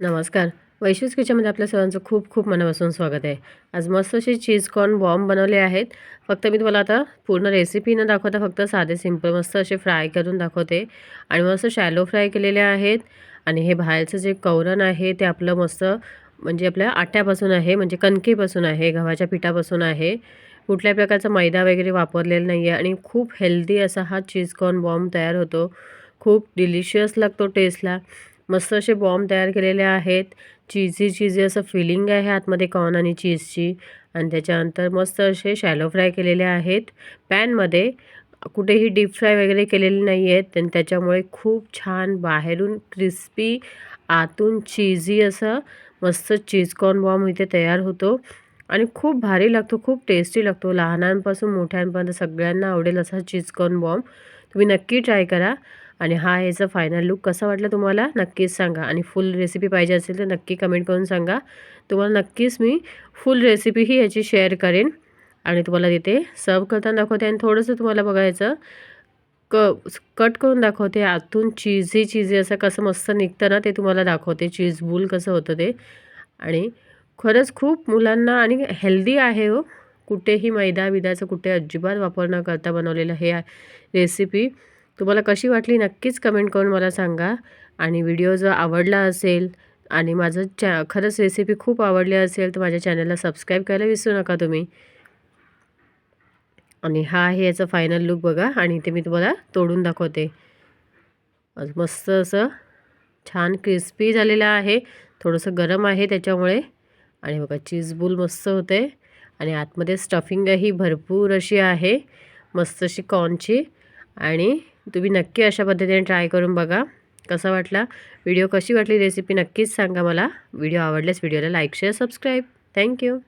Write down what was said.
नमस्कार. वैश्विक किचनमध्ये आपल्या सर्वांचं खूप खूप मनापासून स्वागत आहे. आज मस्त असे चीज कॉर्न बॉम्ब बनवले आहेत. फक्त मी तुम्हाला आता पूर्ण रेसिपी न दाखवता फक्त साधे सिंपल मस्त असे फ्राय करून दाखवते. आणि मस्त शॅलो फ्राय केलेले आहेत. आणि हे बाहेरचं जे कवरण आहे ते आपलं मस्त म्हणजे आपल्या आट्यापासून आहे म्हणजे कणकेपासून आहे गव्हाच्या पिठापासून आहे. कुठल्या प्रकारचा मैदा वगैरे वापरलेला नाही आहे आणि खूप हेल्दी असा हा चीज कॉर्न बॉम्ब तयार होतो. खूप डिलिशियस लागतो टेस्टला मस्त असे बॉम्ब तयार केलेले आहेत. चीझी चीझी असं फिलिंग आहे आतमध्ये कॉर्न आणि चीजची आणि त्याच्यानंतर मस्त असे शॅलो फ्राय केलेले आहेत. पॅनमध्ये कुठेही डीप फ्राय वगैरे केलेले नाही आहेत आणि त्याच्यामुळे खूप छान बाहेरून क्रिस्पी आतून चीझी असं मस्त चीज कॉर्न बॉम्ब इथे तयार होतो. आणि खूप भारी लागतो खूप टेस्टी लागतो. लहानांपासून मोठ्यांपर्यंत सगळ्यांना आवडेल असा चीज कॉर्न बॉम्ब तुम्ही नक्की ट्राय करा. आणि हा ह्याचा फायनल लुक कसा वाटला तुम्हाला? नक्कीच सांगा. आणि फुल रेसिपी पाहिजे असेल तर नक्की कमेंट करून सांगा. तुम्हाला नक्कीच मी फुल रेसिपीही ह्याची शेअर करेन. आणि तुम्हाला तिथे सर्व करताना दाखवते. आणि थोडंसं तुम्हाला बघायचं क कट करून दाखवते. आतून चीझी चीजी असं कसं मस्त निघतं ना ते तुम्हाला दाखवते. चीज बुल कसं होतं ते. आणि खरंच खूप मुलांना आणि हेल्दी आहे हो. कुठेही मैदा बिदाचं कुठे अजिबात वापर न करता बनवलेलं हे रेसिपी तुम्हाला कशी वाटली नक्कीच कमेंट करून मला सांगा. आणि व्हिडिओ जर आवडला असेल आणि माझं चॅ खरंच रेसिपी खूप आवडली असेल तर माझ्या चॅनलला सबस्क्राईब करायला विसरू नका तुम्ही. आणि हा आहे याचा फायनल लुक बघा आणि ते मी तुम्हाला तोडून दाखवते. मस्त असं छान क्रिस्पी झालेलं आहे. थोडंसं गरम आहे त्याच्यामुळे. आणि बघा चीजबुल मस्त होते. आणि आतमध्ये स्टफिंगही भरपूर अशी आहे. मस्त अशी कॉर्नची आणि तुम्ही नक्की अशा पद्धतीने ट्राय करून बघा. कसा वाटला? व्हिडिओ कशी वाटली रेसिपी नक्कीच सांगा मला. व्हिडिओ आवडल्यास व्हिडिओला लाईक शेअर सबस्क्राईब थँक्यू